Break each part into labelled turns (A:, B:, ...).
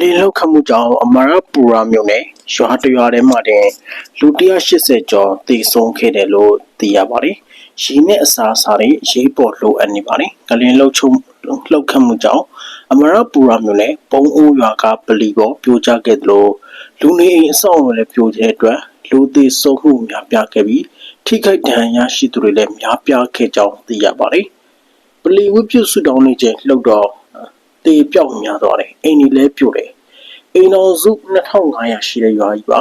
A: လေးလောက်ခတ်မှုကြောင့်အမရပူရာမြို့နယ်ရွာတရွာထဲမှာတင်လူ180ကျော်သေဆုံးခဲ့တယ်လို့သိရပါတယ်။ရင်းနဲ့အစာအစာတွေရေးပေါ်လိုအပ်နေပါတယ်။ကလင်းလောက်ချုံလောက်ခတ်မှုကြောင့်အမရပူရာမြို့နယ်ပုံအိုးရွာကပလီပေါ်ပြိုကျခဲ့တယ်လို့လူနေအိမ်အဆောက်အအုံလည်းပြိုကျတဲ့အတွက်လူသေဆုံးမှုများပြားခဲ့ပြီးထိခိုက်ဒဏ်ရာရှိသူတွေလည်းများပြားခဲ့ကြောင်းသိရပါတယ်။ပလီဝတ်ပြုတ်ဆူတောင်းနေခြင်းလှုပ်တော့ တေပြောက်များသွားတယ်အိမ်ကြီးလဲပြို့တယ်အိမ်တော်စု2500ရှိတဲ့ရွာကြီးပါ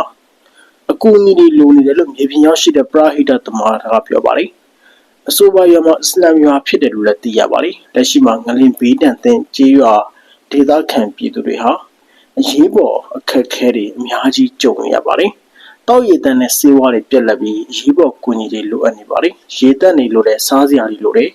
A: အကူအညီတွေလိုနေတယ်လို့မြေပြင်ရောက်ရှိတဲ့ပရာဟိတသမားကပြောပါတယ်အဆိုပါရွာမှာအစ္စလာမ်ရွာဖြစ်တယ်လို့လည်းသိရပါတယ်လက်ရှိမှာငလင်ဘေးတန်တဲ့ကျေးရွာဒေသခံပြည်သူတွေဟာအရေးပေါ်အခက်အခဲတွေအများကြီးကြုံနေရပါတယ်တောက်ရည်တန်းနဲ့ဆေးဝါးတွေပြက်လက်ပြီးအရေးပေါ်ကူညီတွေလိုအပ်နေပါတယ်ရေတက်နေလို့လည်းစားစရာတွေလိုတယ်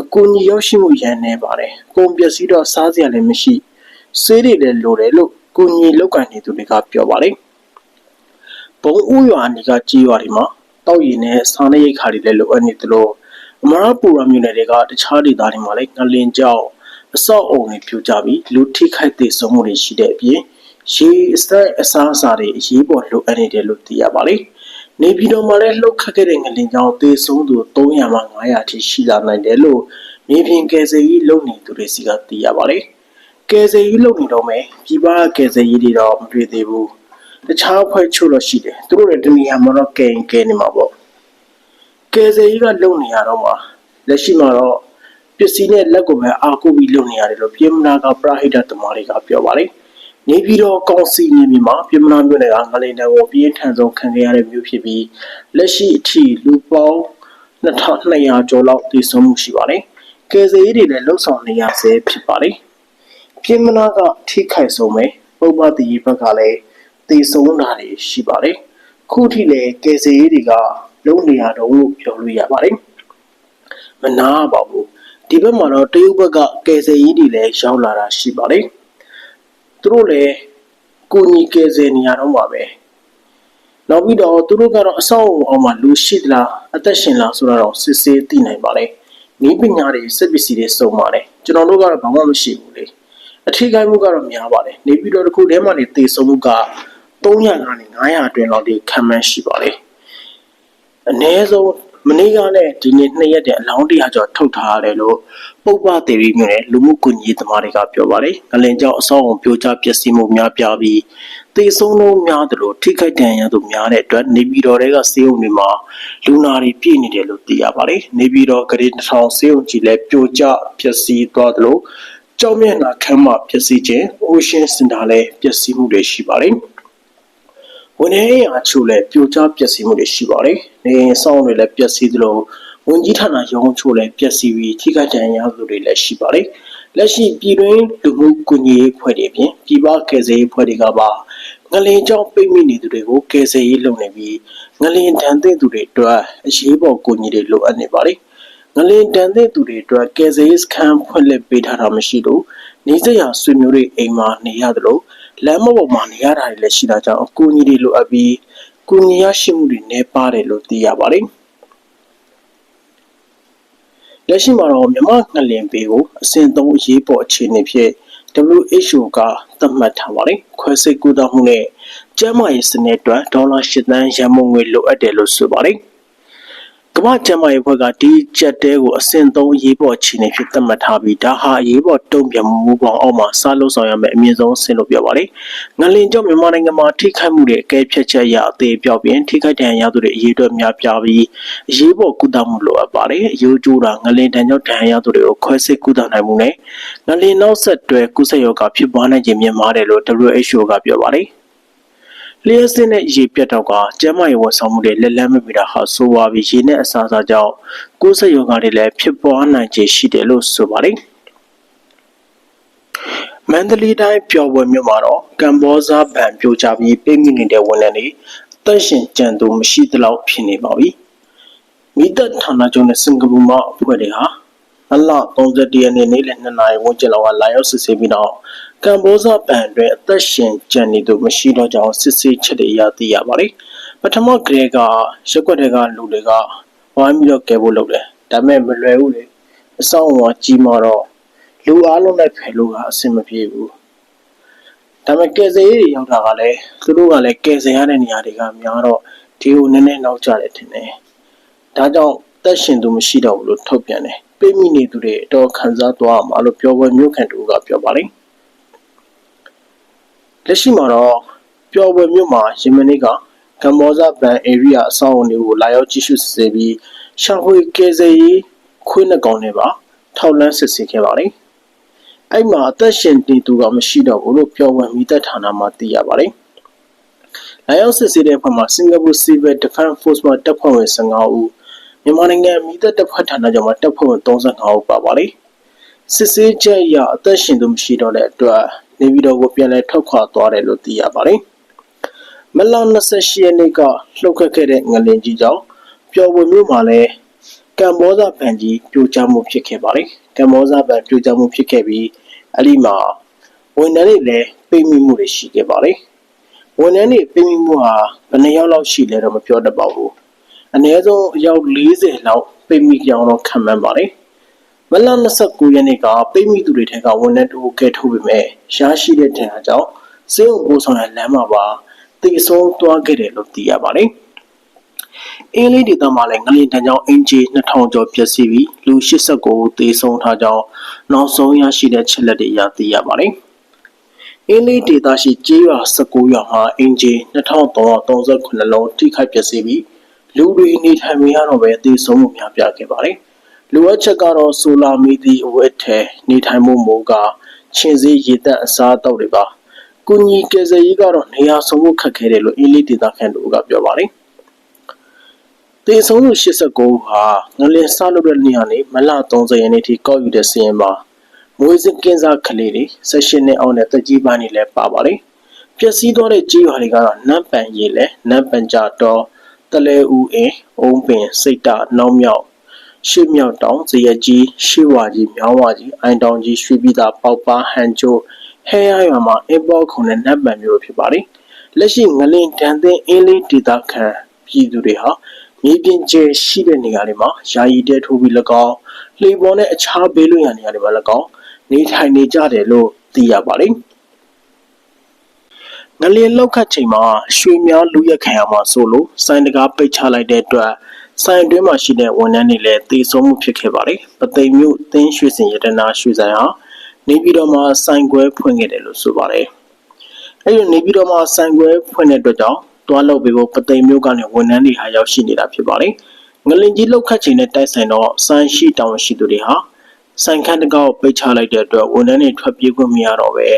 A: အကူအညီရောက်ရှိမှုရန်နေပါတယ်။ကုန်ပစ္စည်းတော့စားစရာလည်းမရှိ။ဆေးတွေလည်းလိုတယ်လို့ကူညီလောက်ကန်နေသူတွေကပြောပါတယ်။ဘုံဥရွာနေကကြီးရွာတွေမှာတောက်ရည်နဲ့စားနပ်ရိက္ခာတွေလည်းလိုအပ်နေသလိုအမရပူရမြို့နယ်တွေကတခြားဒေသတွေမှာလည်းငလင်ကြောက်အဆောက်အုံတွေပြိုကျပြီးလူထိခိုက်သေးဆုံးမှုတွေရှိတဲ့အပြင်ရေအစက်အစားအစာတွေအရေးပေါ်လိုအပ်နေတယ်လို့သိရပါတယ်။ နေပြည်တော်မှာလည်းလှုပ်ခတ်ခဲ့တဲ့ငလင်ကြောင့်သေဆုံးသူ300မှ500အထိရှိလာနိုင်တယ်လို့မြေပြင်ကယ်ဆယ်ရေးလုပ်နေသူတွေစီကသိရပါတယ်။ကယ်ဆယ်ရေးလုပ်နေတော့မယ်ပြည်ပကယ်ဆယ်ရေးတွေတော့မတွေ့သေးဘူး။တခြားအဖွဲ့ချို့တော့ရှိတယ်။သူတို့လည်းတနည်းအားမှာတော့ကယ်ရင်ကယ်နေမှာပေါ့။ကယ်ဆယ်ရေးကလုပ်နေရတော့မှာလက်ရှိမှာတော့ပစ္စည်းနဲ့လက်ကိုပဲအားကိုးပြီးလုပ်နေရတယ်လို့ပြည်မနာကပရဟိတသမားတွေကပြောပါတယ်။ နေပြည်တော်ကောင်စီနေပြည်မှာပြည်မနာမြို့နယ်ကငလိန်တန်ကိုပြင်းထန်ဆုံးခံခဲ့ရတဲ့မြို့ဖြစ်ပြီးလက်ရှိအထိလူပေါင်း2200ကျော်လောက်တည်ဆုံမှုရှိပါတယ်။ကယ်ဆယ်ရေးတွေလည်းလှုပ်ဆောင်နေရဆဲဖြစ်ပါတယ်။ပြည်မနာကထိခိုက်ဆုံးပဲပုပ္ပတိဘက်ကလည်းတည်ဆုံတာတွေရှိပါတယ်။ခုထိလည်းကယ်ဆယ်ရေးတွေကလုံးနေရတော့လို့ပြောလို့ရပါတယ်။မနာပါဘူးဒီဘက်မှာတော့တရုတ်ဘက်ကကယ်ဆယ်ရေးတွေလည်းရောက်လာတာရှိပါတယ်။ သူတို့လည်းကိုညီကယ်ဆယ်နေရတော့မှာပဲ။နောက်ပြီးတော့သူတို့ကတော့အဆောက်အအုံအောက်မှာလူရှိသလားအသက်ရှင်လားဆိုတာတော့စစ်ဆေးသိနိုင်ပါလေ။ဤပညာတွေစစ်ပစ္စည်းတွေစုံပါတယ်။ကျွန်တော်တို့ကတော့ဘာမှမရှိဘူးလေ။အထီးကိုင်းမှုကတော့များပါတယ်။နေပြီးတော့တစ်ခုတည်းမှနေတေဆုံးမှုက300ကနေ900အတွင်းလောက်ဒီခံမှန်းရှိပါလေ။အနည်းဆုံး မနေ့ကနဲ့ဒီနေ့နှစ်ရက်တည်းအလောင်းတရာကျော်ထုတ်ထားရတယ်လို့ပုပ္ပတေရီမြို့နယ်လူမှုကွန်ရက်သမားတွေကပြောပါတယ်။ငလင်ကြောင့်အဆောက်အုံပြိုကျပျက်စီးမှုများပြားပြီးတေဆုံးလုံးများသလိုထိခိုက်ဒဏ်ရာသူများတဲ့အတွက်နေပြည်တော်တွေကစေုံတွေမှာလူနာတွေပြည့်နေတယ်လို့သိရပါတယ်။နေပြည်တော်ကလေးတစ်ထောင်စေုံကြီးလည်းပြိုကျပျက်စီးသွားသလိုကြောက်မျက်နှာခမ်းမပျက်စီးခြင်း Ocean Center လည်းပျက်စီးမှုတွေရှိပါတယ်။ ဝန်ထမ်းရာချို့လည်းပြိုကျပျက်စီးမှုတွေရှိပါတယ်။နေအိမ်ဆောင်တွေလည်းပျက်စီးသလိုဝန်ကြီးဌာနရုံးချို့လည်းပျက်စီးပြီးထိခိုက်ဒဏ်ရာရသူတွေလည်းရှိပါတယ်။လက်ရှိပြည်တွင်းလူမှုကွန်ရက်ဖွဲ့တွေအပြင်ပြည်ပကယ်ဆယ်ရေးဖွဲ့တွေကပါငလင်ကြောင့်ပိတ်မိနေသူတွေကိုကယ်ဆယ်ရေးလုပ်နေပြီးငလင်တန်တဲ့သူတွေအတွက်အရေးပေါ်ကူညီတွေလိုအပ်နေပါတယ်။ငလင်တန်တဲ့သူတွေအတွက်ကယ်ဆယ်ရေးစခန်းဖွင့်လှစ်ပေးထားတာမရှိလို့နေစရာဆွေမျိုးတွေအိမ်မှာနေရတယ်လို့ လမ်းမပေါ်မှာနေရတာတွေလည်းရှိတာကြောင့်အကူအညီတွေလိုအပ်ပြီးကူညီရရှိမှုတွေနည်းပါးတယ်လို့သိရပါတယ်။လက်ရှိမှာတော့မြမငလင်ပေကိုအဆင့်3အရေးပေါ်အခြေအနေဖြင့် WHO ကသတ်မှတ်ထားပါတယ်။ခွဲစိတ်ကူးသမှုနဲ့ကျန်းမာရေးစနစ်အတွက်ဒေါ်လာ၈သန်းရန်ပုံငွေလိုအပ်တယ်လို့ဆိုပါတယ်။ ကမ္ဘာ့ကျန်းမာရေးဘက်ကဒီကြက်တဲကိုအဆင့်3အရေးပေါ်အခြေအနေဖြစ်သတ်မှတ်ထားပြီးဒါဟာအရေးပေါ်တုံ့ပြန်မှုမူပေါင်းအောက်မှာစလုပ်ဆောင်ရမယ့်အမြင့်ဆုံးအဆင့်လို့ပြောပါတယ်။ငလင်ကြောင့်မြန်မာနိုင်ငံမှာထိခိုက်မှုတွေအကဲဖြတ်ချက်ရအသေးပြောက်ပြင်ထိခိုက်ဒဏ်ရာရသူတွေအရေးအတွက်များပြားပြီးအရေးပေါ်ကုသမှုလိုအပ်ပါတယ်။အယိုးကျိုးတာငလင်တန်ကြောင့်ဒဏ်ရာရသူတွေကိုခွဲစိတ်ကုသနိုင်မှုနဲ့ငလင်နောက်ဆက်တွဲကုသရောဂါဖြစ်ပွားနိုင်ခြင်းမြင့်မားတယ်လို့ WHO ကပြောပါတယ်။ လျှက်စစ်နဲ့ရေပြတ်တော့ကကျန်းမာရေးဝန်ဆောင်မှုတွေလက်လန်းမမီတာဟာဆိုးဝါးပြီးရေနဲ့အစာအစာကြောင့်ကိုယ်ဆက်ရောဂါတွေလည်းဖြစ်ပွားနိုင်ခြေရှိတယ်လို့ဆိုပါတယ်မန္တလေးတိုင်းပျော်ပွဲမြို့မှာတော့ကမ္ဘောဇာဗန်ပြိုကျပြီးပိတ်မိနေတဲ့ဝန်ထမ်းတွေအသက်ရှင်ကြံသူမရှိသလောက်ဖြစ်နေပါပြီမိသက်ဌာနချုပ်နဲ့စင်ကာပူမှအဖွဲ့တွေဟာ အလ31ရက်နေ့နေ့လယ်2နာရီဝန်းကျင်လောက်ကလာရောက်စစ်ဆေးပြီးတော့ကမ္ဘောဇပန်တွင်အသက်ရှင်ကျန်နေသူမရှိတော့ကြောင်းစစ်ဆေးချက်တွေရသိရပါတယ်။ပထမကလေးကရက်ွက်တွေကလူတွေကဝိုင်းပြီးတော့ကဲဖို့လုပ်တယ်။ဒါပေမဲ့မလွယ်ဘူးလေ။အဆောင်အဝါကြီးမှတော့လူအားလုံးနဲ့ဖယ်လို့ကအဆင်မပြေဘူး။ဒါပေမဲ့ကယ်ဆယ်ရေးတွေရောက်တာကလည်းသူတို့ကလည်းကယ်ဆယ်ရတဲ့နေရာတွေကများတော့ဒီကိုနည်းနည်းနောက်ကျတယ်ထင်တယ်ဒါကြောင့်တက်ရှင်သူမရှိတော့ဘူးလို့ထုတ်ပြန်တယ် ပြိမိနေသူတွေအတော်ခံစားသွားမှာလို့ပြောပွဲမျိုးခံတူကပြောပါလိမ့်လက်ရှိမှာတော့ပြောပွဲမျိုးမှာယမနီကကမ္ဘောဇဘန် area အဆောက်အုံတွေကိုလာရောက်ကြည့်ရှုစစ်ဆေးပြီးရှာဖွေကယ်ဆယ်ရေးခွေးနှကောင်တွေပါထောက်လန်းစစ်ဆေးခဲ့ပါလိမ့်အဲ့မှာအသက်ရှင်တည်သူကမရှိတော့ဘူးလို့ပြောဝင်မိသက်ဌာနမှသိရပါတယ်။လာရောက်စစ်ဆေးတဲ့အဖွဲ့မှာစင်ကာပူ Civil Defense Force မှတပ်ဖွဲ့ဝင်15ဦး မြန်မာနိုင်ငံမိသက်တပ်ဖွဲ့ဌာနချုပ်မှာတပ်ဖွဲ့ဝင်35ဦးပါပါတယ်။စစ်ဆေးချက်အရအသက်ရှင်သူမရှိတော့တဲ့အတွက်နေပြည်တော်ကိုပြန်လည်ထုတ်ခွာသွားတယ်လို့သိရပါတယ်။မလ28ရက်နေ့ကလှုပ်ခတ်ခဲ့တဲ့ငလင်ကြီးကြောင့်ပျော်ပွဲမျိုးမှာလည်းကမ္ဘောဇဗန်ကြီးပြိုကျမှုဖြစ်ခဲ့ပါတယ်။ကမ္ဘောဇဗန်ပြိုကျမှုဖြစ်ခဲ့ပြီးအဲ့ဒီမှာဝန်ထမ်းတွေလည်းပိတ်မိမှုတွေရှိခဲ့ပါတယ်။ဝန်ထမ်းတွေပိတ်မိမှုဟာဘယ်နှယောက်လောက်ရှိလဲတော့မပြောတတ်ပါဘူး။ အနည်းဆုံးအယောက်40လောက်ပိတ်မိကြောင်းတော့ခံမှန်းပါတယ်။မလ29ရက်နေ့ကပိတ်မိသူတွေထက်ကဝန်ထမ်းတို့ကဲထုတ်ပေမဲ့ရရှိတဲ့တင်အားကြောင့်စေုံပိုးဆောင်တဲ့လမ်းမှာပါတည်ဆုံးသွားခဲ့တယ်လို့သိရပါတယ်။အင်းလေးဒေသမှာလည်းငလင်တန်းကြောင့်အင်ဂျီ2000ကျော်ပျက်စီးပြီးလူ89ဦးသေဆုံးထားကြောင်းနောက်ဆုံးရရှိတဲ့ချက်လက်တွေအရသိရပါတယ်။အင်းလေးဒေသရှိကျေးရွာ19ရွာမှာအင်ဂျီ2338လုံးထိခိုက်ပျက်စီးပြီး လူတွေနေထိုင်မရတော့ဘဲသေဆုံးမှုများပြားခဲ့ပါတယ်။လူအပ်ချက်ကတော့ဆိုလာမီဒီအဝတ်ထဲနေထိုင်မှုမို့ကချင်းစည်းရေတက်အစားအသောက်တွေပါ။ကုညီကယ်ဆယ်ရေးကတော့နေရာဆုံးမှုခက်ခဲတယ်လို့အင်းလေးဒေသခံတို့ကပြောပါတယ်။တေဆုံးသူ89ဟာငလင်စလုပ်တဲ့နေ့ကနေမလ30ရက်နေ့ထိကောက်ယူတဲ့စီရင်မှာမွေးစကင်းစားကလေးတွေ16နှစ်အောင်တဲ့တကြီးပိုင်းတွေလည်းပါပါတယ်။ပျက်စီးသွားတဲ့ကြီးရွာတွေကတော့နတ်ပန်ရီလဲနတ်ပန်ကြတော် တလဲဦးအင်းအုံးပင်စိတ်တနောက်မြောက်ရှေ့မြောက်တောင်ဇရကြီးရှေ့ဝါကြီးမြောင်းဝါကြီးအိုင်တောင်ကြီးရွှေပြည်သာပေါက်ပါဟန်ကျိုးဟဲရရွာမှာအင်ပေါ်ခုံတဲ့နတ်ပန်မျိုးဖြစ်ပါတယ်။လက်ရှိငလင်တန်တဲ့အင်းလေးဒေသခံပြည်သူတွေဟာမြေပြင်ကျဲရှိတဲ့နေရာတွေမှာယာယီတဲထိုးပြီး၎င်းလှေပေါ်နဲ့အခြားဘေးလွတ်ရာနေရာတွေမှာ၎င်းနေထိုင်နေကြတယ်လို့သိရပါတယ်။ ငလျင်လောက်ခတ်ချိန်မှာရွှေများလူရက်ခံရမှာဆိုလို့စိုင်းတကားပိတ်ချလိုက်တဲ့အတွက်ဆိုင်အတွင်းမှာရှိတဲ့ဝန်ထမ်းတွေလည်းတေဆုံးမှုဖြစ်ခဲ့ပါတယ်။ပသိမ်မြို့သင်းရွှေစင်ရတနာရွှေဆိုင်ဟာနေပြည်တော်မှာဆိုင်ခွဲဖွင့်ခဲ့တယ်လို့ဆိုပါတယ်။အဲဒီနေပြည်တော်မှာဆိုင်ခွဲဖွင့်တဲ့အတွက်ကြောင့်တွားလုပ်ပေးဖို့ပသိမ်မျိုးကနေဝန်ထမ်းတွေဟာရောက်ရှိနေတာဖြစ်ပါတယ်။ငလင်ကြီးလောက်ခတ်ချိန်နဲ့တိုက်ဆိုင်တော့စမ်းရှိတောင်ရှိသူတွေဟာဆိုင်ခန်းတကောက်ပိတ်ချလိုက်တဲ့အတွက်ဝန်ထမ်းတွေထွက်ပြေးခွင့်မရတော့ပဲ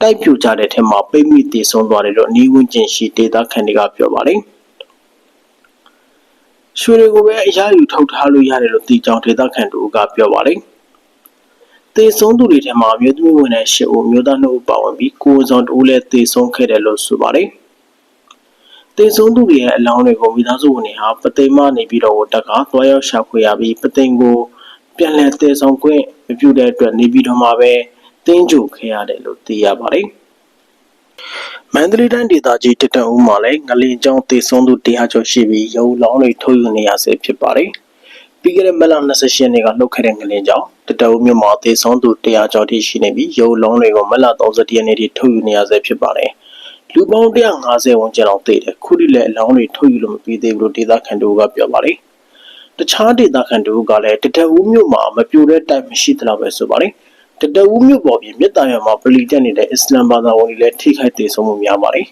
A: တိုက်ပြူကြတဲ့ထက်မှာပိတ်မိတည်ဆုံးသွားတယ်လို့နီးဝန်းကျင်ရှိဒေသခံတွေကပြောပါတယ်။ရွှေတွေကိုပဲအရယူထုတ်ထားလို့ရတယ်လို့တီကြောင်ဒေသခံတို့ကပြောပါတယ်။တေဆုံးသူတွေထဲမှာမြို့သမီးဝင်တဲ့ရှစ်ဦးမြို့သားနှစ်ဦးပါဝင်ပြီးကိုယ်ဆောင်တူလည်းတေဆုံးခဲ့တယ်လို့ဆိုပါတယ်။တေဆုံးသူတွေရဲ့အလောင်းတွေကိုမိသားစုဝင်တွေဟာပသိမ်မနေပြီးတော့တက်ကသွားရောက်ရှာဖွေရပြီးပသိမ်ကိုပြန်လည်တည်ဆောင်ခွင့်မပြုတဲ့အတွက်နေပြီးတော့မှပဲ တင်းကြိုခဲ့ရတယ်လို့သိရပါတယ်။မန္တလေးတိုင်းဒေသကြီးတတအုံးမှာလည်းငလင်ကြောင်းတေဆုံးသူတရားကျော်ရှိပြီးရုပ်လောင်းတွေထုတ်ယူနေရဆဲဖြစ်ပါတယ်။ပြီးခဲ့တဲ့မလ28ရက်နေ့ကလှုပ်ခဲ့တဲ့ငလင်ကြောင်းတတအုံးမြို့မှာတေဆုံးသူတရားကျော်ထိရှိနေပြီးရုပ်လောင်းတွေကိုမလ31ရက်နေ့ထိထုတ်ယူနေရဆဲဖြစ်ပါတယ်။လူပေါင်း150ဝန်းကျင်လောက်သေတယ်ခုထိလည်းအလောင်းတွေထုတ်ယူလို့မပြီးသေးဘူးလို့ဒေသခံတို့ကပြောပါတယ်တခြားဒေသခံတို့ကလည်းတတအူးမြို့မှာမပြိုတဲ့တိုက်မရှိသလောက်ပဲဆိုပါတယ် တတအူးမြို့ပေါ်ပြင်မြစ်တာရွာမှာပလီတက်နေတဲ့အစ္စလမ်ဘာသာဝင်တွေလည်းထိခိုက်သေးဆုံးမှုများပါတယ်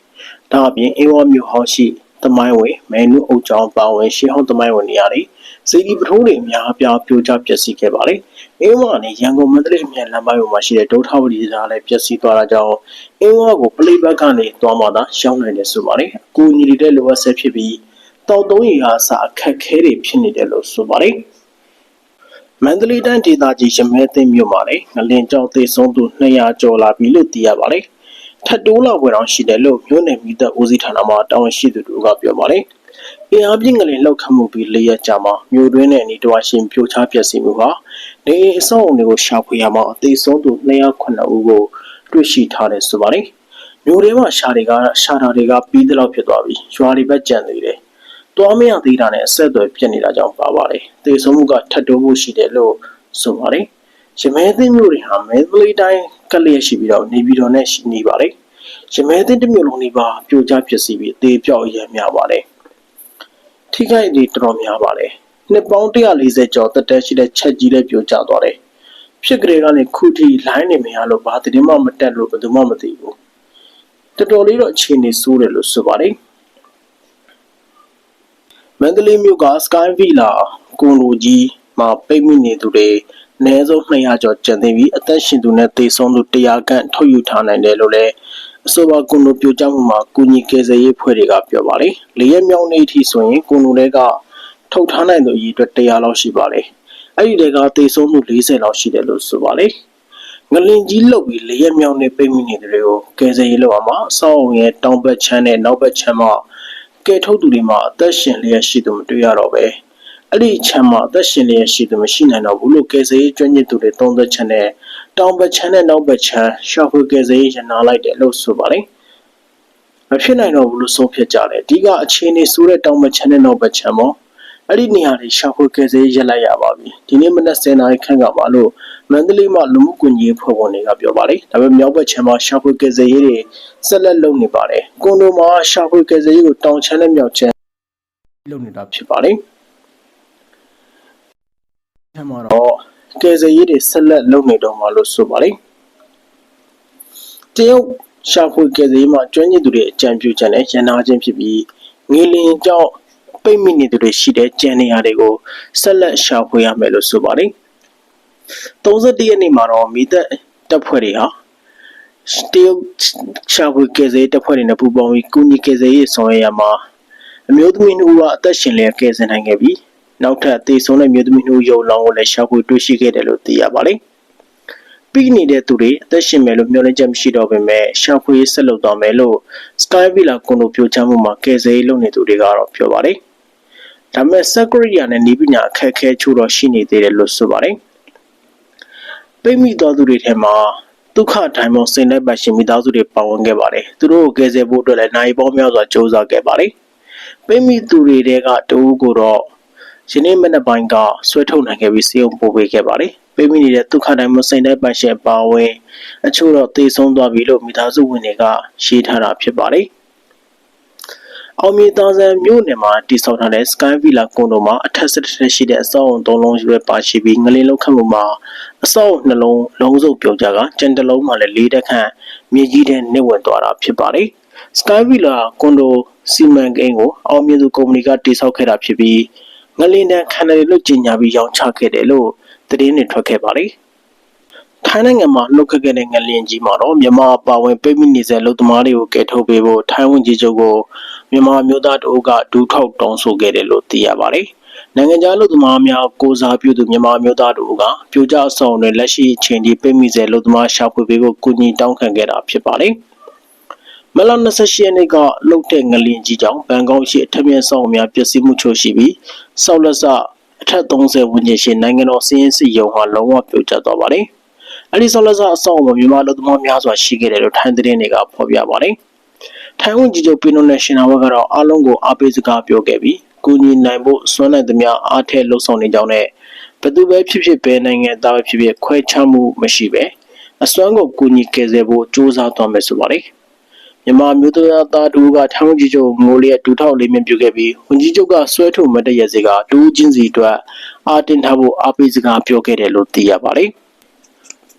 A: ဒါအပြင်အင်းဝမြို့ဟောင်းရှိသမိုင်းဝင်မဲနုအုပ်ကျောင်းပါဝင်ရှေးဟောင်းသမိုင်းဝင်နေရာတွေစီဒီပထိုးတွေအများအပြားပြိုကျပျက်စီးခဲ့ပါတယ်အင်းဝနဲ့ရန်ကုန်မန္တလေးအမြန်လမ်းပိုင်းပေါ်မှာရှိတဲ့ဒုထဝတီကြားလည်းပျက်စီးသွားတာကြောင့်အင်းဝကိုပလိဘက်ကနေသွားမှသာရှောင်းနိုင်တယ်ဆိုပါတယ်အကူအညီတွေလိုအပ်ဆက်ဖြစ်ပြီးတောက်သုံးရီဟာစာအခက်ခဲတွေဖြစ်နေတယ်လို့ဆိုပါတယ် မန္တလေးတိုင်းဒေသကြီးရမဲသိမ်းမြို့မှာလည်းငလင်ကြောက်သေးဆုံးသူ200ကျော်လာပြီလို့သိရပါတယ်ထပ်တိုးလာဝယ်တော်ရှိတယ်လို့မြို့နယ်မိသက်ဦးစီးဌာနမှတာဝန်ရှိသူတို့ကပြောပါတယ်အင်အားပြင်းကလေးလောက်ခတ်မှုပြီးလေးရက်ကြာမှာမြို့တွင်းနဲ့နေတဝရှင်ပြိုချပျက်စီးမှုဟာနေအိမ်အဆောက်အုံတွေကိုရှာဖွေရမှာအသေးဆုံးသူ209ဦးကိုတွေ့ရှိထားတယ်ဆိုပါတယ်။မြို့ထဲမှာရှာတွေကရှာတာတွေကပြီးသလောက်ဖြစ်သွားပြီ။ရွာတွေဘက်ကြံနေတယ်။ တွားမရသေးတာနဲ့အဆက်အသွယ်ပြတ်နေတာကြောင့်ပါပါတယ်။သေဆုံးမှုကထပ်တိုးမှုရှိတယ်လို့ဆိုပါတယ်။ရမဲသိမ်းမြို့တွေဟာမဲသလေးတိုင်းကလျက်ရှိပြီးတော့နေပြည်တော်နဲ့ရှိနေပါတယ်။ရမဲသိန်းတစ်မျိုးလုံးနေပါပြိုကျဖြစ်စီပြီးအသေးပြောက်အရများပါတယ်ထိခိုက်တွေတော်တော်များပါတယ်နှစ်ပေါင်း140ကျော်တက်တက်ရှိတဲ့ချက်ကြီးလည်းပြိုကျသွားတယ်ဖြစ်ကြတဲ့ကနေခုထိလိုင်းနေမရလို့ဘာသတင်းမှမတက်လို့ဘယ်သူမှမသိဘူးတော်တော်လေးတော့အခြေအနေဆိုးတယ်လို့ဆိုပါတယ် မန္တလေးမြို့က Sky Villa ကွန်လိုကြီးမှာပိတ်မိနေသူတွေအနည်းဆုံး200ကျော်ကျန်နေပြီးအသက်ရှင်သူနဲ့သေဆုံးသူ100ခန့်ထုတ်ယူထားနိုင်တယ်လို့လည်းအဆိုပါကွန်လိုပြိုကျမှုမှာကုညီကယ်ဆယ်ရေးဖွဲ့တွေကပြောပါတယ်။လေးရက်မြောက်နေ့အထိဆိုရင်ကွန်လိုတွေကထုတ်ထားနိုင်သူအရေအတွက်100လောက်ရှိပါတယ်။အဲ့ဒီတွေကသေဆုံးမှု40လောက်ရှိတယ်လို့ဆိုပါတယ်။ငလင်ကြီးလုတ်ပြီးလေးရက်မြောက်နေ့ပိတ်မိနေသူတွေကိုကယ်ဆယ်ရေးလုပ်အောင်မှာအဆောက်အုံရဲ့တောင်ဘက်ချမ်းနဲ့နောက်ဘက်ချမ်းမှာ ကယ်ထုတ်သူတွေမှာအသက်ရှင်လျက်ရှိသူမတွေ့ရတော့ပဲအဲ့ဒီချမ်းမှာအသက်ရှင်လျက်ရှိသူမရှိနိုင်တော့ဘူးလို့ကယ်ဆယ်ရေးကျွမ်းကျင်သူတွေသုံးသက်ချက်နဲ့တောင်ဘက်ချမ်းနဲ့နောက်ဘက်ချမ်းရှော့ဖွေကယ်ဆယ်ရေးရနာလိုက်တယ်လို့ဆိုပါတယ်မဖြစ်နိုင်တော့ဘူးလို့ဆုံးဖြတ်ကြတယ်အဓိကအခြေအနေဆိုးတဲ့တောင်ဘက်ချမ်းနဲ့နောက်ဘက်ချမ်းပေါ့အဲ့ဒီနေရာတွေရှာဖွေကယ်ဆယ်ရေးရက်လိုက်ရပါပြီဒီနေ့မနက်10:00နာရီခန့်ကပါလို့ မန္တလေးမှာလူမှုကွန်ရက်ဖွဲ့ဝင်တွေကပြောပါတယ်ဒါပေမဲ့မြောက်ဘက်ချမ်းမှာရှာဖွေကယ်ဆယ်ရေးတွေဆက်လက်လုပ်နေပါတယ်ကွန်ဒိုမှာရှာဖွေကယ်ဆယ်ရေးကိုတောင်ချမ်းနဲ့မြောက်ချမ်းလုပ်နေတာဖြစ်ပါတယ်ချမ်းမှာတော့ကယ်ဆယ်ရေးတွေဆက်လက်လုပ်နေတော့မှာလို့ဆိုပါတယ်တရုတ်ရှာဖွေကယ်ဆယ်ရေးမှာကျွမ်းကျင်သူတွေအကြံပြုချက်နဲ့ရန်နာခြင်းဖြစ်ပြီးငေလင်ကြောင့်ပိတ်မိနေသူတွေရှိတဲ့ကြံနေရာတွေကိုဆက်လက်ရှာဖွေရမယ်လို့ဆိုပါတယ် 31ရက်နေ့မှာတော့မိသက်တပ်ဖွဲ့တွေဟာတရုတ်ရှာဖွေကယ်ဆယ်ရေးတပ်ဖွဲ့တွေနဲ့ပူးပေါင်းပြီးကုညီကယ်ဆယ်ရေးဆောင်ရွက်ရမှာအမျိုးသမီးနှုတ်ကအသက်ရှင်လျက်ကယ်ဆယ်နိုင်ခဲ့ပြီးနောက်ထပ်သေဆုံးတဲ့မျိုးသမီးနှုတ်ရုံလောင်းကိုလည်းရှာဖွေတွေ့ရှိခဲ့တယ်လို့သိရပါတယ်။ပြီးနေတဲ့သူတွေအသက်ရှင်မယ်လို့မျှော်လင့်ချက်မရှိတော့ပေမဲ့ရှာဖွေရေးဆက်လုပ်သွားမယ်လို့ Sky Villa ကွန်ဒိုပြိုချမှုမှာကယ်ဆယ်ရေးလုပ်နေသူတွေကတော့ပြောပါတယ်။ဒါပေမဲ့ Secretary နဲ့နီးပညာအခက်အခဲချို့တော့ရှိနေသေးတယ်လို့ဆိုပါတယ်။ ပိတ်မိသွားသူတွေထဲမှာဒုက္ခတိုင်းပေါ်စိန်လိုက်ပါရှင်မိသားစုတွေပါဝင်ခဲ့ပါတယ်။သူတို့ကိုကယ်ဆယ်ဖို့အတွက်လည်းနိုင်ပေါင်းများစွာစ조사ခဲ့ပါတယ်။ပိတ်မိသူတွေတဲကတဦးကိုတော့ယနေ့မနက်ပိုင်းကဆွဲထုတ်နိုင်ခဲ့ပြီးစေုံပို့ပေးခဲ့ပါတယ်။ပိတ်မိနေတဲ့ဒုက္ခတိုင်းပေါ်စိန်လိုက်ပါရှင်ပါဝင်အချို့တော့သေဆုံးသွားပြီလို့မိသားစုဝင်တွေကရေးထားတာဖြစ်ပါတယ်။ အောင်မြေတောင်ဆန်မြို့နယ်မှာတိစောက်ထားတဲ့ Sky Villa ကွန်ဒိုမှာအထက်ဆက်တက်ရှိတဲ့အဆောက်အုံ၃လုံးရွယ်ပါရှိပြီးငလင်းလောက်ခတ်မှုမှာအဆောက်အုံနှလုံးလုံးစုပ်ပြုံကြကကျန်တလုံးမှာလည်း၄တက်ခန့်မြေကြီးတဲ့နှိမ့်ဝင်သွားတာဖြစ်ပါတယ်။ Sky Villa ကွန်ဒိုစီမံကိန်းကိုအောင်မြင်သူကုမ္ပဏီကတိစောက်ခဲ့တာဖြစ်ပြီးငလင်းတန်းခန္ဓာတွေလို့ကြီးညာပြီးရောင်းချခဲ့တယ်လို့သတင်းတွေထွက်ခဲ့ပါတယ်။ထိုင်းနိုင်ငံမှာလှုပ်ခတ်ခဲ့တဲ့ငလျင်ကြီးမှာတော့မြန်မာပါဝင်ပိတ်မိနေစေလူသမားတွေကိုကယ်ထုတ်ပေးဖို့ထိုင်းဝန်ကြီးချုပ်ကို မြန်မာမျိုးသားတို့ကဒူးထောက်တောင်းဆိုခဲ့တယ်လို့သိရပါတယ်။နိုင်ငံခြားလူသမားများကိုစားပြုသူမြန်မာမျိုးသားတို့ကပြိုကျဆောင်တွေလက်ရှိအချိန်ထိပိတ်မိစေလူသမားရှာဖွေပေးဖို့ကူညီတောင်းခံခဲ့တာဖြစ်ပါတယ်။မလ28ရက်နေ့ကလှုပ်တဲ့ငလျင်ကြီးကြောင့်ဘန်ကောက်ရှိအထက်မြင့်ဆောင်များပျက်စီးမှုချို့ရှိပြီးဆောက်လက်စအထက်30ဝန်းကျင်ရှိနိုင်ငံတော်စီးရင်စီရုံဟာလုံးဝပြိုကျသွားပါတယ်။အဲဒီဆောက်လက်စအဆောင်မှာမြန်မာလူသမားများစွာရှိခဲ့တယ်လို့ထိုင်းသတင်းတွေကဖော်ပြပါတယ်။ ထိုင်းဝန်ကြီးချုပ်ပီနိုနယ်ရှင်နာဝက်ကတော့အားလုံးကိုအားပေးစကားပြောခဲ့ပြီးကူညီနိုင်ဖို့စွမ်းနိုင်သမျှအားထည့်လှုံ့ဆော်နေကြောင်းနဲ့ဘယ်သူပဲဖြစ်ဖြစ်ပဲနိုင်ငံသားပဲဖြစ်ဖြစ်ခွဲခြားမှုမရှိပဲအစွမ်းကိုကူညီကယ်ဆယ်ဖို့စ조사သွားမယ်ဆိုပါတယ်။မြန်မာမျိုးသားသားတူကထောင်းကြီးချုပ်ငိုလျက်ဒူထောက်လေးမြင်ပြုခဲ့ပြီးဝန်ကြီးချုပ်ကဆွဲထုတ်မတည့်ရစေကတူးချင်းစီအတွက်အာတင်ထားဖို့အားပေးစကားပြောခဲ့တယ်လို့သိရပါတယ်။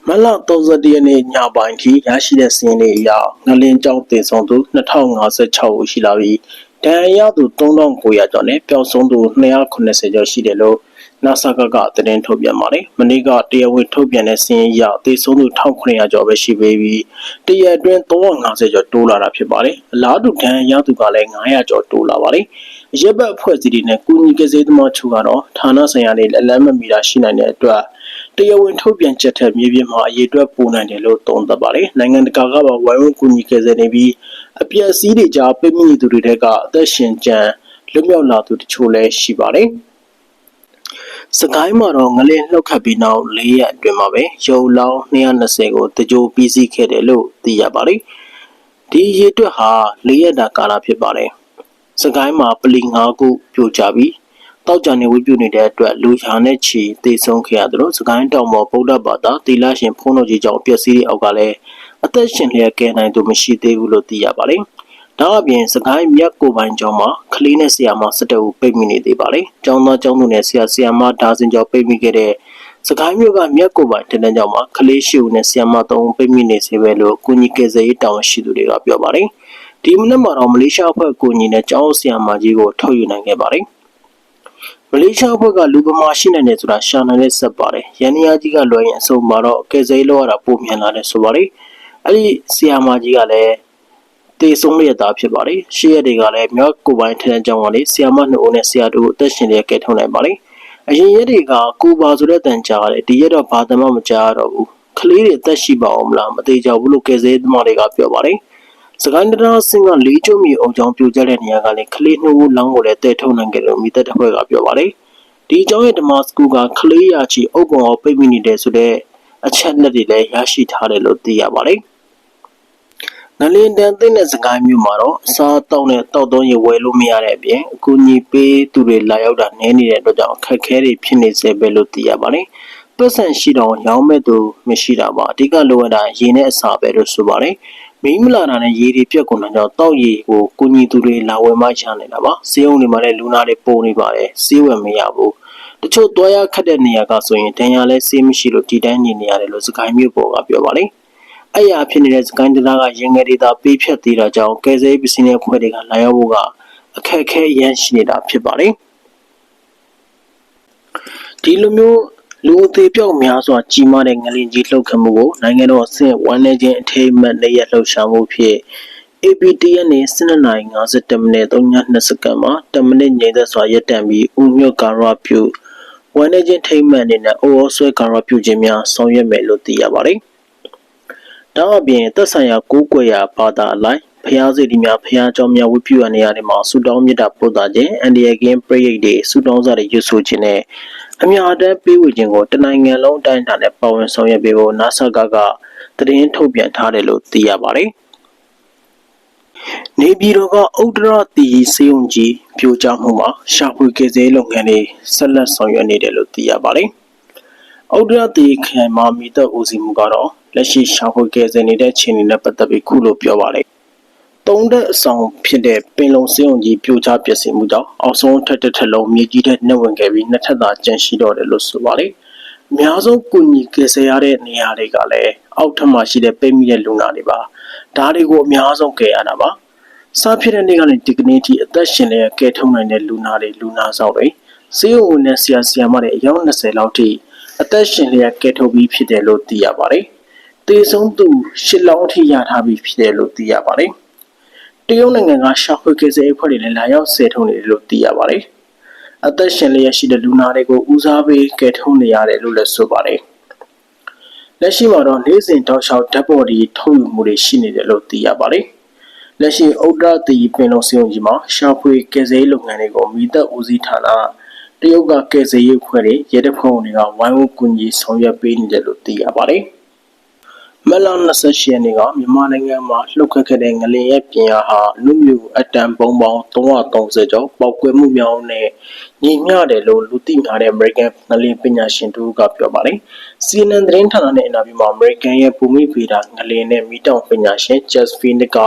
A: မလ31ရက်နေ့ညပိုင်းထိရရှိတဲ့စီးရင်တွေအရငလင်းကြောင်းတင်ဆောင်သူ2056ဦးရှိလာပြီးဒဏ်ရာရသူ3900ကျော်နဲ့ပျောက်ဆုံးသူ290ကျော်ရှိတယ်လို့နာဆာကကသတင်းထုတ်ပြန်ပါတယ်။မနေ့ကတရားဝင်ထုတ်ပြန်တဲ့စီးရင်ရသေဆုံးသူ1900ကျော်ပဲရှိပေပြီးတရက်အတွင်း350ကျော်တိုးလာတာဖြစ်ပါတယ်။အလားတူဒဏ်ရာရသူကလည်း900ကျော်တိုးလာပါတယ်။ရပ်ဘက်အဖွဲ့အစည်းတွေနဲ့ကုညီကစားသမားချို့ကတော့ဌာနဆိုင်ရာတွေလက်လန်းမမီတာရှိနိုင်တဲ့အတွက် တရားဝင်ထုတ်ပြန်ချက်ထက်မြေပြင်မှာအရေးအတွက်ပိုနိုင်တယ်လို့သုံးသပ်ပါတယ်။နိုင်ငံတကာကပါဝိုင်းဝန်းကူညီကစားနေပြီးအပြည့်အစည်းတွေကြားပိတ်မိနေသူတွေကအသက်ရှင်ကြံလွတ်မြောက်လာသူတချို့လည်းရှိပါတယ်။စကိုင်းမှာတော့ငလင်းလှုပ်ခတ်ပြီးနောက်၄ရက်အတွင်းမှာပဲရုပ်လောင်း220ကိုတကြိုပြီးစီးခဲ့တယ်လို့သိရပါတယ်။ဒီရေတွက်ဟာ၄ရက်တာကာလဖြစ်ပါတယ်။စကိုင်းမှာပလီ၅ခုပြိုကျပြီး တောက်ကြနေဝိပြုနေတဲ့အတွက်လူချာနဲ့ချီတေဆုံးခဲ့ရတယ်လို့စကိုင်းတောင်ပေါ်ဗုဒ္ဓဘာသာတီလာရှင်ဖုန်းတော်ကြီးကြောင့်ပျက်စီးတဲ့အောက်ကလည်းအသက်ရှင်လျက်ကဲနိုင်သူမရှိသေးဘူးလို့သိရပါတယ်။ဒါအပြင်စကိုင်းမြတ်ကိုပိုင်ကျောင်းမှာကလေးနဲ့ဆရာမ၁၁ဦးပိတ်မိနေသေးပါတယ်။ကျောင်းသားကျောင်းသူနဲ့ဆရာဆရာမဒါဇင်ကျော်ပိတ်မိခဲ့တဲ့စကိုင်းမြို့ကမြတ်ကိုပိုင်တင်တဲ့ကျောင်းမှာကလေးရှိဦးနဲ့ဆရာမ၃ဦးပိတ်မိနေစေပဲလို့ကုညီကယ်ဆယ်ရေးတာဝန်ရှိသူတွေကပြောပါတယ်။ဒီမနက်မှာတော့မလေးရှားအဖွဲ့ကိုညီနဲ့ကျောင်းဆရာမကြီးကိုထုတ်ယူနိုင်ခဲ့ပါတယ်။ မလေးရှားဘက်ကလူပမာရှိနိုင်တယ်ဆိုတာရှာနိုင်တဲ့ဆက်ပါတယ်။ရန်နီယာကြီးကလွှဲရင်အစုံမှာတော့ကယ်ဆယ်ရေးလောက်ရတာပုံမြန်လာတယ်ဆိုပါတယ်။အဲ့ဒီဆီယာမာကြီးကလည်းတေဆုံးရတာဖြစ်ပါတယ်။ရှေ့ရက်တွေကလည်းမြောက်ကိုပိုင်းထန်းကြောင်းကလည်းဆီယာမနှစ်ဦးနဲ့ဆီယာတို့အသက်ရှင်လျက်ကဲထုံနိုင်ပါတယ်။အရင်ရက်တွေကကိုပါဆိုတဲ့တန်ကြားတယ်ဒီရက်တော့ဘာသမမကြားတော့ဘူး။ကလေးတွေအသက်ရှိပါအောင်မလားမသေးကြဘူးလို့ကယ်ဆယ်ရေးသမားတွေကပြောပါတယ်။ စကိုင်းတရာစင်ကလေးကျုံမီအုံကြောင့်ပြိုကျတဲ့နေရာကလည်းကလေးနှစ်ဦးလောင်းကိုလည်းတဲထုံနိုင်ကြလို့မိသက်တစ်ဖွဲ့ကပြောပါတယ်။ဒီအကြောင်းရဲ့ဓမ္မစကူကကလေးရာချီအုပ်ပုံအောင်ပိတ်မိနေတယ်ဆိုတဲ့အချက်လက်တွေလည်းရရှိထားတယ်လို့သိရပါတယ်။ငလင်တန်သိတဲ့စကိုင်းမျိုးမှာတော့အစားတောက်နဲ့တောက်သုံးရေဝယ်လို့မရတဲ့အပြင်အကူအညီပေးသူတွေလာရောက်တာနည်းနေတဲ့အတွက်ကြောင့်အခက်အခဲတွေဖြစ်နေစေပဲလို့သိရပါတယ်။ပတ်စံရှိတော့ရောင်းမဲ့သူမရှိတာပါအဓိကလိုအပ်တာရေနဲ့အစာပဲလို့ဆိုပါတယ်။ မင်းမလာတာနဲ့ရေတွေပြက်ကုန်တာကြောင့်တောက်ရေကိုကုညီသူတွေလာဝယ်မှရနေတာပါ။ဈေးုံတွေမှာလည်းလူနာတွေပုံနေပါတယ်။ဈေးဝယ်မရဘူး။တချို့တွားရခတ်တဲ့နေရာကဆိုရင်တန်ရလဲဆေးမရှိလို့ဒီတိုင်းနေနေရတယ်လို့စကိုင်းမျိုးပေါ်ကပြောပါတယ်။အဲ့ရဖြစ်နေတဲ့စကိုင်းဒေသကရင်ငယ်ဒေသပေးဖြတ်သေးတာကြောင့်ကယ်ဆယ်ရေးပစ္စည်းနဲ့ခွဲတွေကလာရောက်ဖို့ကအခက်အခဲရမ်းရှိနေတာဖြစ်ပါတယ်။ဒီလိုမျိုး လူအသေးပြောက်များစွာကြီးမားတဲ့ငလင်ကြီးလှုပ်ခတ်မှုကိုနိုင်ငံတော်အဆင့်ဝမ်းနေခြင်းအထိမ်းအမှတ်နေ့ရက်လှုပ်ရှားမှုဖြစ် APT ရဲ့နေ12:52မိနစ်32စက္ကန့်မှာ10မိနစ်ညသက်စွာရပ်တန့်ပြီးဥညွတ်ကာရပြုဝမ်းနေခြင်းထိမ်းမှန်အနေနဲ့အိုးဆွဲကာရပြုခြင်းများဆောင်ရွက်မယ်လို့သိရပါတယ်။ဒါအပြင်သက်ဆိုင်ရာကိုးကွယ်ရာဘာသာအလိုက်ဖျားစီတီများဖျားကြောင်းများဝတ်ပြုရနေရတဲ့မှာဆုတောင်းမြတ်တာပို့တာခြင်းအန်ဒီယကင်းပရိတ်တွေဆုတောင်းစာတွေရွတ်ဆိုခြင်းနဲ့ အများအတန်းပေးဝေခြင်းကိုတနိုင်ငံလုံးအတိုင်းအတာနဲ့ပါဝင်ဆောင်ရွက်ပေးဖို့ NASA ကကသတင်းထုတ်ပြန်ထားတယ်လို့သိရပါတယ်။နေပြည်တော်ကဥဒ္ဒရတီစေယုံကြီးပြိုကျမှုမှာရှာဖွေကယ်ဆယ်ရေးလုပ်ငန်းတွေဆက်လက်ဆောင်ရွက်နေတယ်လို့သိရပါတယ်။ဥဒ္ဒရတီခရိုင်မှာမိသက်ဦးစီးမှုကတော့လက်ရှိရှာဖွေကယ်ဆယ်နေတဲ့ခြေအနေနဲ့ပတ်သက်ပြီးခုလိုပြောပါတယ်။ တုံးတဲ့အဆောင်ဖြစ်တဲ့ပင်လုံစေယုံကြီးပြိုကျပျက်စီးမှုကြောင့်အောက်ဆုံးထက်တစ်ထက်လုံးမြေကြီးတဲ့နှက်ဝင်ခဲ့ပြီးနှစ်ထပ်သာကျန်ရှိတော့တယ်လို့ဆိုပါတယ်။အများဆုံးကုညီကယ်ဆယ်ရတဲ့နေရာတွေကလည်းအောက်ထပ်မှာရှိတဲ့ပိတ်မိတဲ့လူနာတွေပါ။ဒါတွေကိုအများဆုံးကယ်ရတာပါ။စားဖြစ်တဲ့နေ့ကနေဒီကနေ့ထိအသက်ရှင်နေတဲ့ကယ်ထုတ်နိုင်တဲ့လူနာတွေလူနာဆောင်တွေစေယုံဝင်တဲ့ဆရာဆရာမတွေအယောက်20လောက်ထိအသက်ရှင်လျက်ကယ်ထုတ်ပြီးဖြစ်တယ်လို့သိရပါတယ်။တေဆုံးသူရှစ်လောင်းထိရထားပြီးဖြစ်တယ်လို့သိရပါတယ်။ တရုတ်နိုင်ငံကရှာဖွေကယ်ဆယ်ရေးအဖွဲ့တွေလည်းလာရောက်ဆယ်ထုတ်နေတယ်လို့သိရပါတယ်။အသက်ရှင်လျက်ရှိတဲ့လူနာတွေကိုဦးစားပေးကယ်ထုတ်နေရတယ်လို့လည်းဆိုပါတယ်။လက်ရှိမှာတော့နေ့စဉ်တောက်လျှောက်ဓာတ်ပေါ်ဒီထုတ်ယူမှုတွေရှိနေတယ်လို့သိရပါတယ်။လက်ရှိဥဒ္ဒရတီပင်လုံစီယုံကြီးမှာရှာဖွေကယ်ဆယ်ရေးလုပ်ငန်းတွေကိုမိသက်ဦးစီးဌာနတရုတ်ကကယ်ဆယ်ရေးအဖွဲ့တွေရဲတပ်ဖွဲ့တွေကဝိုင်းဝန်းကူညီဆောင်ရွက်ပေးနေတယ်လို့သိရပါတယ်။ မလ28ရက်နေ့ကမြန်မာနိုင်ငံမှာလှုပ်ခတ်ခဲ့တဲ့ငလျင်ရဲ့ပြင်အားဟာလူမျိုးအတန်ပုံပေါင်း330ကျော်ပောက်ကွဲမှုမြောင်းနဲ့ ညီမျှတယ်လို့လူသိများတဲ့ American ငလျင်ပညာရှင်တို့ကပြောပါတယ်။ CNN သတင်းဌာနနဲ့အင်တာဗျူးမှာ American ရဲ့ဘူမိဗေဒငလျင်နဲ့မိတောင်ပညာရှင် Jeff Phoenix က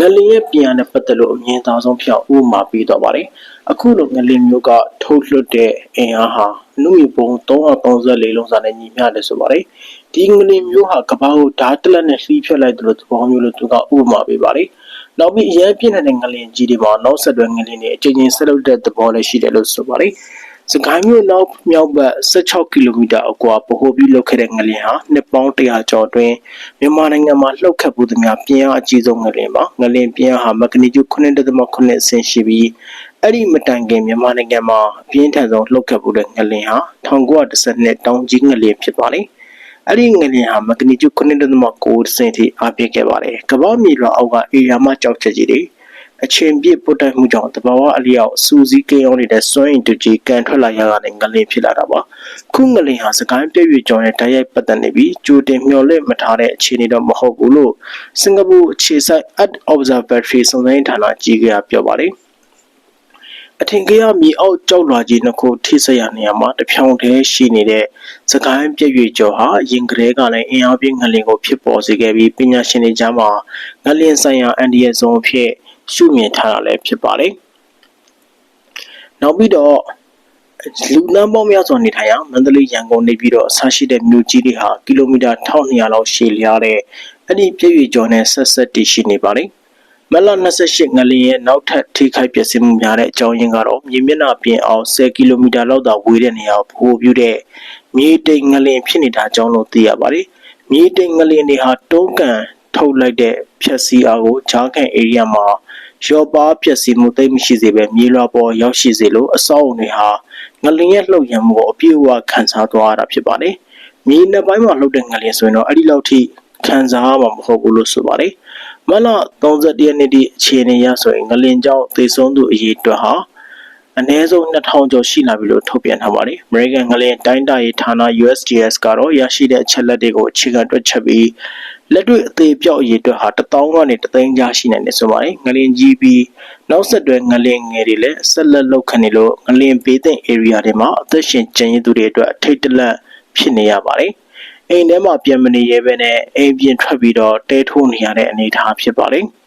A: ငလျင်ရဲ့ပြင်အားနဲ့ပတ်သက်လို့အမြင်သာဆုံးဖြစ်အောင်ဥပမာပေးသွားပါတယ်။အခုလိုငလျင်မျိုးကထုတ်လွှတ်တဲ့အင်အားဟာလူမျိုးပုံ334လုံးစာနဲ့ညီမျှတယ်ဆိုပါတယ်။ဒီငလင်မျိုးဟာကဘာကိုဓာတ်တလက်နဲ့လှီးဖြတ်လိုက်တယ်လို့သဘောမျိုးလို့သူကဥပမာပေးပါတယ်။ နောက်ပြီးအရင်ပြည့်နေတဲ့ငလင်ကြီးတွေမှာနောက်ဆက်တွဲငလင်တွေအချိန်ချင်းဆက်လုပ်တဲ့သဘောလည်းရှိတယ်လို့ဆိုပါတယ်။စကိုင်းမြို့နောက်မြောက်ဘက်16ကီလိုမီတာအကွာပဟိုပြီးလောက်ခဲ့တဲ့ငလင်ဟာနှစ်ပေါင်း100ကျော်အတွင်းမြန်မာနိုင်ငံမှာလှုပ်ခတ်မှုသမျှပြင်းအားအကြီးဆုံးငလင်ပါငလင်ပြင်းအားဟာမဂနီကျူ9.9အဆင့်ရှိပြီးအဲ့ဒီမတိုင်ခင်မြန်မာနိုင်ငံမှာအပြင်းထန်ဆုံးလှုပ်ခတ်မှုတဲ့ငလင်ဟာ1912တောင်ကြီးငလင်ဖြစ်ပါတယ်။ အဲ့ဒီငလျင်ဟာမဂနီကျူ9.9စင်ထိအားပြခဲ့ပါတယ်။ကမ္ဘာမြေလွှာအောက်ကအေယာမကြောက်ချက်ကြီးတွေအချင်းပြစ်ပုတ်တိုက်မှုကြောင့်တဘာဝအလျောက်စူးစီးကိန်းအောင်နေတဲ့စွန့်အင်တူကြီးကန်ထွက်လာရတာနဲ့ငလျင်ဖြစ်လာတာပါ။ခုငလျင်ဟာစကိုင်းပြည့်ရွကျော်နဲ့တိုက်ရိုက်ပတ်သက်နေပြီးကြိုတင်မျှော်လင့်မထားတဲ့အခြေအနေတော့မဟုတ်ဘူးလို့စင်ကာပူအခြေစိုက် Earth Observatory စုံစမ်းဌာနကြီးကပြောပါတယ်။ အထင်ကရမြေအောက်ကြောက်လွာကြီးနှစ်ခုထိစက်ရနေရာမှာတစ်ဖြောင်တည်းရှိနေတဲ့စကိုင်းပြည့်ရွေကျော်ဟာရင်ကလေးကလည်းအင်အားပြင်းငလင်ကိုဖြစ်ပေါ်စေခဲ့ပြီးပညာရှင်တွေကြားမှာငလင်ဆိုင်ရာအန်ဒီရဲ့ဇုံအဖြစ်ရှုမြင်ထားတာလည်းဖြစ်ပါတယ်။နောက်ပြီးတော့လူနန်းပေါင်းများစွာနေထိုင်ရာမန္တလေးရန်ကုန်နေပြီးတော့ဆာရှိတဲ့မြို့ကြီးတွေဟာကီလိုမီတာ1200လောက်ရှည်လျားတဲ့အဲ့ဒီပြည့်ရွေကျော်နဲ့ဆက်ဆက်တည်ရှိနေပါတယ်။ မလ28ငလျင်ရဲ့နောက်ထပ်ထိခိုက်ပျက်စီးမှုများတဲ့အကြောင်းရင်းကတော့မြေမျက်နှာပြင်အောင်10ကီလိုမီတာလောက်သာဝေးတဲ့နေရာကိုပို့ပြုတဲ့မြေတိမ်ငလျင်ဖြစ်နေတာကြောင့်လို့သိရပါတယ်။မြေတိမ်ငလျင်တွေဟာတုံးကန်ထုတ်လိုက်တဲ့ဖြက်စီအားကိုဂျားကန်ဧရိယာမှာရောပါပျက်စီးမှုသိမ်းမရှိစေပဲမြေလွှာပေါ်ရောက်ရှိစေလို့အဆောက်အုံတွေဟာငလျင်ရဲ့လှုပ်ရံမှုကိုအပြည့်အဝခံစားသွားရတာဖြစ်ပါတယ်။မြေနှစ်ပိုင်းမှာလှုပ်တဲ့ငလျင်ဆိုရင်တော့အဲ့ဒီလောက်ထိခံစားရမှာမဟုတ်ဘူးလို့ဆိုပါတယ်။ မလ31ရက်နေ့ဒီအခြေအနေရဆိုရင်ငလင်ကြောင့်သေဆုံးသူအရေအတွက်ဟာအနည်းဆုံး2000ကျော်ရှိလာပြီလို့ထုတ်ပြန်ထားပါတယ်။ American ငလင်တိုင်းတာရေးဌာန USGS ကတော့ရရှိတဲ့အချက်လက်တွေကိုအခြေခံတွက်ချက်ပြီးလက်တွေ့အသေးပြောက်အရေအတွက်ဟာ1000ကနေ3000ကြားရှိနိုင်တယ်ဆိုပါတယ်။ငလင်ကြီးပြီးနောက်ဆက်တွဲငလင်ငယ်တွေလည်းဆက်လက်လောက်ခနေလို့ငလင်ဘေးသင့် area တွေမှာအသက်ရှင်ကျန်ရည်သူတွေအတွက်အထိတ်တလန့်ဖြစ်နေရပါတယ်။ အိမ်ထဲမှာပြန်မနေရဲဘဲနဲ့အိမ်ပြင်ထွက်ပြီးတော့တဲထိုးနေရတဲ့အနေအထားဖြစ်ပါတယ်။